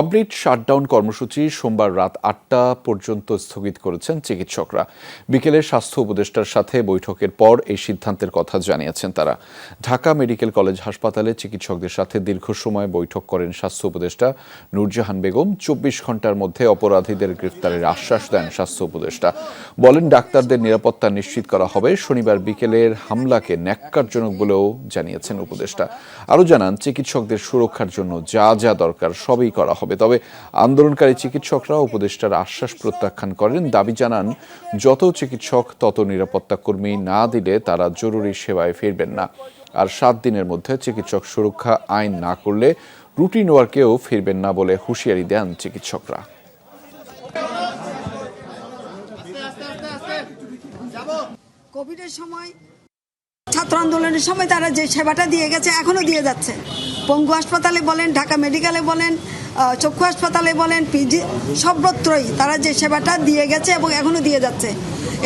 Complete shutdown কর্মসূচি সোমবার রাত আটটা পর্যন্ত স্থগিত করেছেন চিকিৎসকরা। বিকেলে স্বাস্থ্য উপদেষ্টার সাথে বৈঠকের পর এই সিদ্ধান্তের কথা জানিয়েছেন তারা। ঢাকা মেডিকেল কলেজ হাসপাতালে চিকিৎসকদের সাথে দীর্ঘ সময় বৈঠক করেন স্বাস্থ্য উপদেষ্টা নূরজাহান বেগম। চব্বিশ ঘণ্টার মধ্যে অপরাধীদের গ্রেফতারের আশ্বাস দেন স্বাস্থ্য উপদেষ্টা। বলেন, ডাক্তারদের নিরাপত্তা নিশ্চিত করা হবে শনিবার বিকেলের হামলাকে ন্যাক্কারজনক বলেও জানিয়েছেন উপদেষ্টা। আরও জানান, চিকিৎসকদের সুরক্ষার জন্য যা যা দরকার সবই করা হবে। তবে আন্দোলনকারী চিকিৎসকরা উপদেষ্টার আশ্বাস প্রত্যাখ্যান করেন। দাবি জানান, যত চিকিৎসক, তত নিরাপত্তা কর্মী না দিলে তারা জরুরি সেবায় ফিরবেন না। আর সাত দিনের মধ্যে চিকিৎসক সুরক্ষা আইন না করলে রুটিন ওয়ার্কেও ফিরবেন না বলে হুঁশিয়ারি দেন চিকিৎসকরা। ছাত্র আন্দোলনের সময় তারা যে সেবাটা দিয়ে গেছে, এখনও দিয়ে যাচ্ছে। পঙ্গু হাসপাতালে বলেন, ঢাকা মেডিকেলে বলেন চক্ষু হাসপাতালে বলেন, পিজি সর্বত্রই তারা যে সেবাটা দিয়ে গেছে এবং এখনও দিয়ে যাচ্ছে।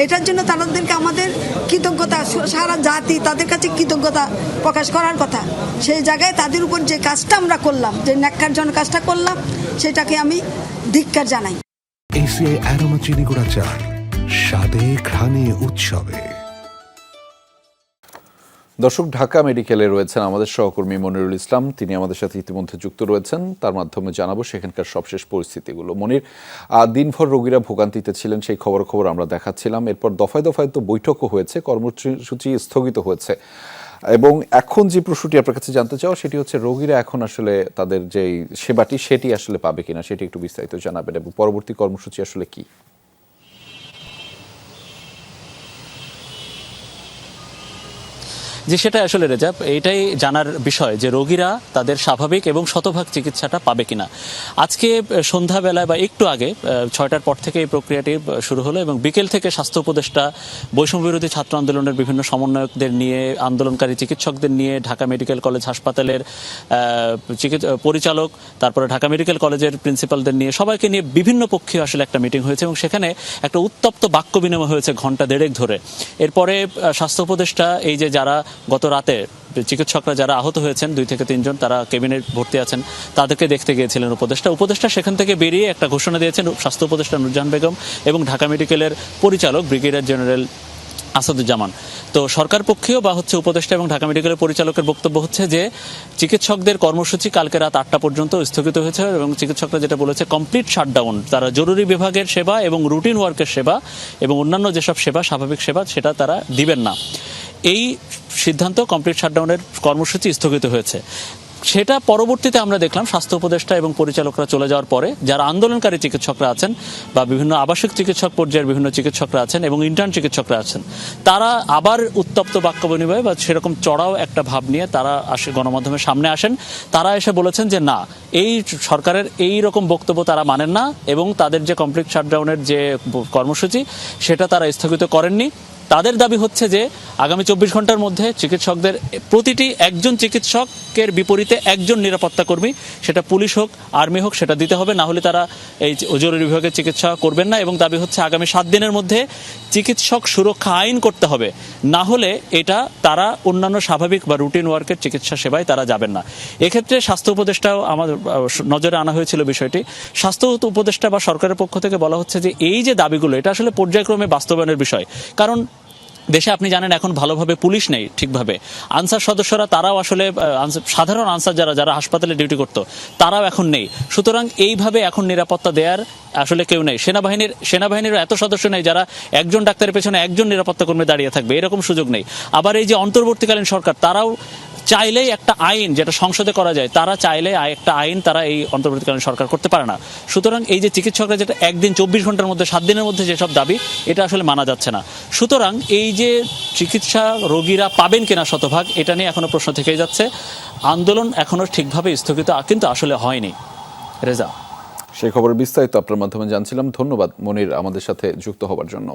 এটার জন্য তাদেরকে আমাদের কৃতজ্ঞতা, সারা জাতি তাদের কাছে কৃতজ্ঞতা প্রকাশ করার কথা। সেই জায়গায় তাদের উপর যে কাজটা আমরা করলাম, যে ন্যাক্কারজনক কাজটা করলাম, সেটাকে আমি ধিক্কার জানাই। এসিআই অ্যারোমা চিনি গুঁড়া চা স্বাদে ঘ্রাণে উৎসবে। দর্শক, ঢাকা মেডিকেলে রয়েছেন আমাদের সহকর্মী মনিরুল ইসলাম। তিনি আমাদের সাথে ইতিমধ্যে যুক্ত রয়েছেন। তার মাধ্যমে জানাব সেখানকার সবশেষ পরিস্থিতিগুলো। মনির দিনভর রোগীরা ভোগান্তিতে ছিলেন সেই খবর খবর আমরা দেখাচ্ছিলাম। এরপর দফায় দফায় তো বৈঠকও হয়েছে, কর্মসূচি স্থগিত হয়েছে। এবং এখন যে প্রশ্নটি আপনার কাছে জানতে চাও সেটি হচ্ছে রোগীরা এখন আসলে তাদের যে সেবাটি, সেটি আসলে পাবে কিনা, সেটি একটু বিস্তারিত জানাবেন। এবং পরবর্তী কর্মসূচি আসলে কি? যে সেটা আসলে রেজাব, এইটাই জানার বিষয় যে রোগীরা তাদের স্বাভাবিক এবং শতভাগ চিকিৎসাটা পাবে কিনা। আজকে সন্ধ্যাবেলায় বা একটু আগে ছয়টার পর থেকে এই প্রক্রিয়াটি শুরু হলো এবং বিকেল থেকে স্বাস্থ্য উপদেষ্টা, বৈষম্য বিরোধী ছাত্র আন্দোলনের বিভিন্ন সমন্বয়কদের নিয়ে, আন্দোলনকারী চিকিৎসকদের নিয়ে ঢাকা মেডিকেল কলেজ হাসপাতালের পরিচালক, তারপরে ঢাকা মেডিকেল কলেজের প্রিন্সিপালদের নিয়ে, সবাইকে নিয়ে বিভিন্ন পক্ষে আসলে একটা মিটিং হয়েছে এবং সেখানে একটা উত্তপ্ত বাক্য বিনিময় হয়েছে ঘণ্টা দেড়েক ধরে। এরপরে স্বাস্থ্য উপদেষ্টা, এই যে যারা গত রাতে চিকিৎসকরা যারা আহত হয়েছেন, দুই থেকে তিনজন তারা কেবিনে ভর্তি আছেন, তাদেরকে দেখতে গিয়েছিলেন উপদেষ্টা। উপদেষ্টা সেখান থেকে বেরিয়ে একটা ঘোষণা দিয়েছেন স্বাস্থ্য উপদেষ্টা নুরজাহান বেগম এবং ঢাকা মেডিকেলের পরিচালক ব্রিগেডিয়ার জেনারেল আসাদুজ্জামান। তো সরকার পক্ষেও বা হচ্ছে উপদেষ্টা এবং ঢাকা মেডিকেলের পরিচালকের বক্তব্য হচ্ছে যে, চিকিৎসকদের কর্মসূচি কালকে রাত আটটা পর্যন্ত স্থগিত হয়েছে এবং চিকিৎসকরা যেটা বলেছে, কমপ্লিট শাটডাউন। তারা জরুরি বিভাগের সেবা এবং রুটিন ওয়ার্কের সেবা এবং অন্যান্য যেসব সেবা, স্বাভাবিক সেবা, সেটা তারা দিবেন না। এই সিদ্ধান্ত কমপ্লিট শাটডাউনের কর্মসূচি স্থগিত হয়েছে। সেটা পরবর্তীতে আমরা দেখলাম, স্বাস্থ্য উপদেষ্টা এবং পরিচালকরা চলে যাওয়ার পরে, যারা আন্দোলনকারী চিকিৎসকরা আছেন বা বিভিন্ন আবাসিক চিকিৎসক পর্যায়ের বিভিন্ন চিকিৎসকরা আছেন এবং ইন্টার্ন চিকিৎসকরা আছেন, তারা আবার উত্তপ্ত বাক্য বিনিময় বা সেরকম চড়াও একটা ভাব নিয়ে তারা আসে, গণমাধ্যমের সামনে আসেন। তারা এসে বলেছেন যে, না, এই সরকারের এই রকম বক্তব্য তারা মানেন না এবং তাদের যে কমপ্লিট শাটডাউনের যে কর্মসূচি, সেটা তারা স্থগিত করেননি। তাদের দাবি হচ্ছে যে আগামী চব্বিশ ঘণ্টার মধ্যে চিকিৎসকদের প্রতিটি একজন চিকিৎসকের বিপরীতে একজন নিরাপত্তা কর্মী, সেটা পুলিশ হোক, আর্মি হোক, সেটা দিতে হবে। না হলে তারা এই জরুরি বিভাগের চিকিৎসা করবেন না এবং দাবি হচ্ছে আগামী সাত দিনের মধ্যে চিকিৎসক সুরক্ষা আইন করতে হবে। না হলে এটা তারা অন্যান্য স্বাভাবিক বা রুটিন ওয়ার্কের চিকিৎসা সেবায় তারা যাবেন না। এক্ষেত্রে স্বাস্থ্য উপদেষ্টাও আমাদের নজরে আনা হয়েছিল বিষয়টি। স্বাস্থ্য উপদেষ্টা বা সরকারের পক্ষ থেকে বলা হচ্ছে যে এই যে দাবিগুলো, এটা আসলে পর্যায়ক্রমে বাস্তবায়নের বিষয়। কারণ দেশে আপনি জানেন এখন ভালোভাবে পুলিশ নেই ঠিকভাবে। আনসার সদস্যরা তারাও আসলে সাধারণ আনসার যারা যারা হাসপাতালে ডিউটি করতো, তারাও এখন নেই। সুতরাং এইভাবে এখন নিরাপত্তা দেওয়ার আসলে কেউ নেই। সেনাবাহিনীর, সেনাবাহিনীরও এত সদস্য নেই যারা একজন ডাক্তারের পেছনে একজন নিরাপত্তা কর্মী দাঁড়িয়ে থাকবে, এরকম সুযোগ নেই। আবার এই যে অন্তর্বর্তীকালীন সরকার, তারাও চাইলেই একটা আইন যেটা সংসদে করা যায়, তারা চাইলে একটা আইন তারা এই অন্তর্বর্তীকালীন সরকার করতে পারে না। সুতরাং এই যে চিকিৎসকরা যেটা একদিন চব্বিশ ঘণ্টার মধ্যে, সাত দিনের মধ্যে যেসব দাবি, এটা আসলে মানা যাচ্ছে না। সুতরাং এই যে চিকিৎসা রোগীরা পাবেন কিনা শতভাগ, এটা নিয়ে এখনও প্রশ্ন থেকেই যাচ্ছে। আন্দোলন এখনও ঠিকভাবে স্থগিত, কিন্তু আসলে হয়নি। রেজা। সেই খবরের বিস্তারিত আপনার মাধ্যমে জানছিলাম। ধন্যবাদ মনির আমাদের সাথে যুক্ত হবার জন্য।